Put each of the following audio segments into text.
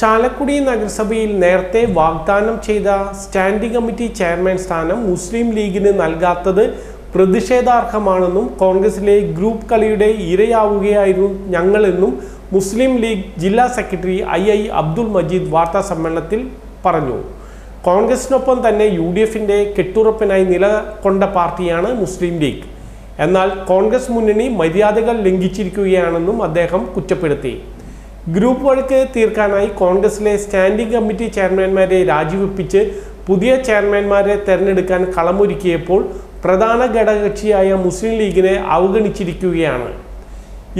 ചാലക്കുടി നഗരസഭയിൽ നേരത്തെ വാഗ്ദാനം ചെയ്ത സ്റ്റാൻഡിംഗ് കമ്മിറ്റി ചെയർമാൻ സ്ഥാനം മുസ്ലിം ലീഗിന് നൽകാത്തത് പ്രതിഷേധാർഹമാണെന്നും കോൺഗ്രസിലെ ഗ്രൂപ്പ് കളിയുടെ ഇരയാവുകയായിരുന്നു ഞങ്ങളെന്നും മുസ്ലിം ലീഗ് ജില്ലാ secretary I I Abdul Majeed വാർത്താ സമ്മേളനത്തിൽ പറഞ്ഞു. കോൺഗ്രസിനൊപ്പം തന്നെ യു ഡി എഫിന്റെ കെട്ടുറപ്പിനായി നിലകൊണ്ട പാർട്ടിയാണ് മുസ്ലിം ലീഗ്. എന്നാൽ കോൺഗ്രസ് മുന്നണി മര്യാദകൾ ലംഘിച്ചിരിക്കുകയാണെന്നും അദ്ദേഹം കുറ്റപ്പെടുത്തി. ഗ്രൂപ്പ് വഴക്ക് തീർക്കാനായി കോൺഗ്രസിലെ സ്റ്റാൻഡിംഗ് കമ്മിറ്റി ചെയർമാൻമാരെ രാജിവെപ്പിച്ച് പുതിയ ചെയർമാൻമാരെ തെരഞ്ഞെടുക്കാൻ കളമൊരുക്കിയപ്പോൾ പ്രധാന ഘടകകക്ഷിയായ മുസ്ലിം ലീഗിനെ അവഗണിച്ചിരിക്കുകയാണ്.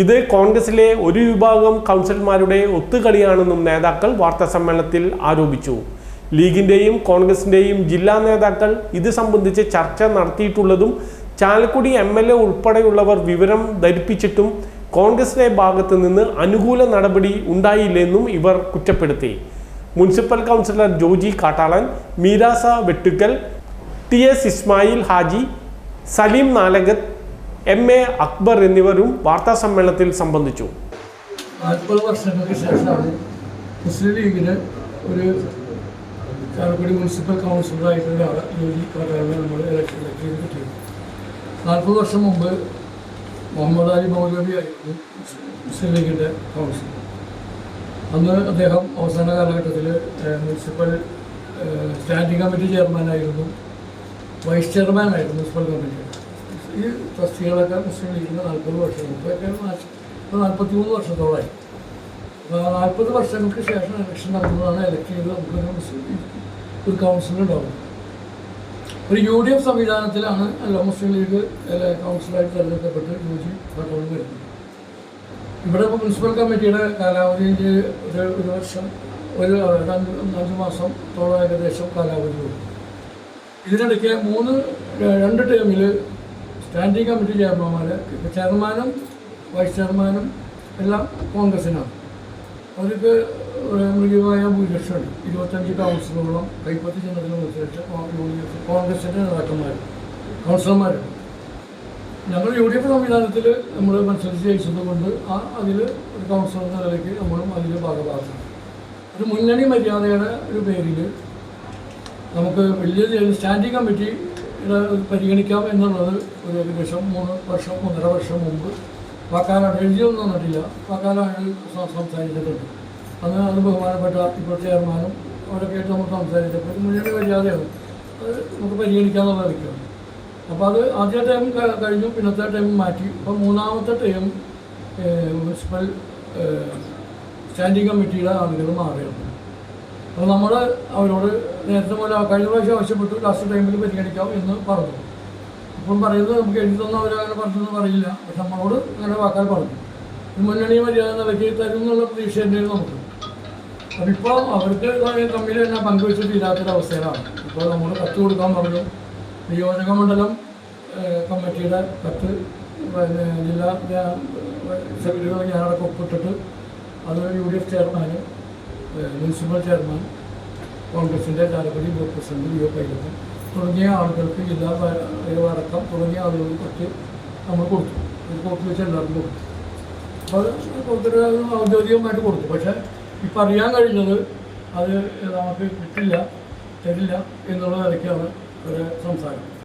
ഇത് കോൺഗ്രസിലെ ഒരു വിഭാഗം കൗൺസിലർമാരുടെ ഒത്തുകളിയാണെന്നും നേതാക്കൾ വാർത്താ സമ്മേളനത്തിൽ ആരോപിച്ചു. ലീഗിന്റെയും കോൺഗ്രസിന്റെയും ജില്ലാ നേതാക്കൾ ഇത് സംബന്ധിച്ച് ചർച്ച നടത്തിയിട്ടുള്ളതും ചാലക്കുടി എ ഉൾപ്പെടെയുള്ളവർ വിവരം ധരിപ്പിച്ചിട്ടും കോൺഗ്രസിന്റെ ഭാഗത്തു നിന്ന് അനുകൂല നടപടി ഉണ്ടായില്ലെന്നും ഇവർ കുറ്റപ്പെടുത്തി. Municipal councillor Joji Kattalan Meerasa Vettukkal T S Ismail Haji Saleem Nalakath M A Akbar എന്നിവരും വാർത്താ സമ്മേളനത്തിൽ സംബന്ധിച്ചു. നാൽപ്പത് വർഷങ്ങൾക്ക് ശേഷമാണ് മുസ്ലിം ലീഗിന് ഒരു ചാലക്കുടി മുനിസിപ്പൽ കൗൺസിലറായിട്ടുള്ള ജോലി കാട്ടാളിനെ നമ്മൾ ഇലക്ഷനിലേക്ക് കിട്ടിയത് നാൽപ്പത് വർഷം മുമ്പ് മുഹമ്മദ് അലി മൗലവിയായിരുന്നു മുസ്ലിം ലീഗിന്റെ കൗൺസിലർ. അന്ന് അദ്ദേഹം അവസാന കാലഘട്ടത്തിൽ മുനിസിപ്പൽ സ്റ്റാൻഡിംഗ് കമ്മിറ്റി ചെയർമാനായിരുന്നു വൈസ് ചെയർമാനായിരുന്നു മുനിസിപ്പൽ കമ്മിറ്റി ഈ ട്രസ്റ്റികളൊക്കെ മുസ്ലിം ലീഗിന്റെ നാൽപ്പത് വർഷം മുമ്പൊക്കെ ഇപ്പോൾ നാൽപ്പത്തി മൂന്ന് വർഷത്തോളമായി നാൽപ്പത് വർഷങ്ങൾക്ക് ശേഷം ഇലക്ഷൻ നടന്നതാണ് ഇലക്ട് ചെയ്ത് നമുക്കൊരു മുസ്ലിം ഒരു കൗൺസിൽ ഉണ്ടാവും ഒരു യു ഡി എഫ് സംവിധാനത്തിലാണ് അല്ല മുസ്ലിം ലീഗ് കൗൺസിലായിട്ട് തെരഞ്ഞെടുക്കപ്പെട്ട് യു ജി വരുന്നത്. ഇവിടെ ഇപ്പോൾ മുനിസിപ്പൽ കമ്മിറ്റിയുടെ കാലാവധി ഒരു ഒരു വർഷം ഒരു അഞ്ച് മാസത്തോളം ഏകദേശം കാലാവധി കൊടുക്കും ഇതിനിടയ്ക്ക് മൂന്ന് രണ്ട് ടേമിൽ സ്റ്റാൻഡിംഗ് കമ്മിറ്റി ഇപ്പോൾ ചെയർമാനും വൈസ് ചെയർമാനും എല്ലാം കോൺഗ്രസിനാണ്. അവർക്ക് മൃഗീയമായ ഭൂരിപക്ഷമുണ്ട് ഇരുപത്തഞ്ച് കൗൺസിലുകളും കൈപ്പത്തി ചെന്നതിന് മത്സരിച്ച യു കോൺഗ്രസിന്റെ നേതാക്കന്മാർ കൗൺസിലർമാരുണ്ട് ഞങ്ങൾ യു ഡി എഫ് സംവിധാനത്തിൽ നമ്മൾ മത്സരിച്ച് ജയിച്ചത് കൊണ്ട് ആ അതിൽ ഒരു കൗൺസിലർ നിലയ്ക്ക് നമ്മളും അതിൽ ഭാഗഭാഗമാണ് ഒരു മുന്നണി മര്യാദയുടെ ഒരു പേരിൽ നമുക്ക് വലിയ സ്റ്റാൻഡിംഗ് കമ്മിറ്റി പരിഗണിക്കാം എന്നുള്ളത് ഒരു ഏകദേശം മൂന്ന് വർഷം ഒന്നര വർഷം മുമ്പ്. വാക്കാലാണ് എഴുതിയൊന്നും തന്നിട്ടില്ല വാക്കാലാണ് സംസാരിച്ചിട്ടുണ്ട്. അന്ന് അത് ബഹുമാനപ്പെട്ട ഇപ്പോൾ ചെയർമാനും അവരൊക്കെ ആയിട്ട് നമ്മൾ സംസാരിച്ചപ്പോൾ ഇത് മുന്നണി മര്യാദയാണ് അത് നമുക്ക് പരിഗണിക്കാമെന്നുള്ള വ്യക്തിയാണ് അപ്പോൾ അത് ആദ്യ ടൈം കഴിഞ്ഞു പിന്നത്തെ ടൈം മാറ്റി. അപ്പോൾ മൂന്നാമത്തെ ടൈം മുനിസിപ്പൽ സ്റ്റാൻഡിംഗ് കമ്മിറ്റിയുടെ ആളുകൾ മാറിയാണ് അപ്പോൾ നമ്മൾ അവരോട് നേരത്തെ പോലെ കഴിഞ്ഞ പ്രാവശ്യം ആവശ്യപ്പെട്ടു ലാസ്റ്റ് ടൈമിൽ പരിഗണിക്കാം എന്ന് പറഞ്ഞു. അപ്പം പറയുന്നത് നമുക്ക് എഴുതി തന്ന അവരങ്ങനെ അങ്ങനെ പറഞ്ഞെന്ന് പറയില്ല പക്ഷെ നമ്മളോട് അങ്ങനെ വാക്കാൽ പറഞ്ഞു. മുന്നണി മര്യാദ നിലയ്ക്ക് തരും എന്നുള്ള പ്രതീക്ഷ തന്നെയാണ് നമുക്ക്. ഇപ്പോൾ അവർക്ക് തമ്മിൽ തന്നെ പങ്കുവെച്ച് അവസരമാണ് ഇപ്പോൾ നമ്മൾ കത്ത് കൊടുക്കാൻ പറഞ്ഞു. നിയോജക മണ്ഡലം കമ്മിറ്റിയുടെ കത്ത് ജില്ലാ സെക്രട്ടറികൾ ഞാനടക്കം ഒപ്പിട്ടിട്ട് അത് U D F chairman municipal chairman കോൺഗ്രസിന്റെ Chalakudy block president U Pylath തുടങ്ങിയ ആളുകൾക്ക് ജില്ലാ അടക്കം തുടങ്ങിയ ആളുകൾക്ക് കത്ത് നമ്മൾ കൊടുത്തു. ഒരു കോപ്പി വെച്ച് എല്ലാവർക്കും കൊടുത്തു. അപ്പോൾ അത് കൊടുത്തിട്ട് ഔദ്യോഗികമായിട്ട് കൊടുത്തു. പക്ഷേ ഇപ്പം അറിയാൻ കഴിഞ്ഞത് അത് നമുക്ക് കിട്ടില്ല തരില്ല എന്നുള്ള നിലയ്ക്കാണ് ഒരു സംസാരം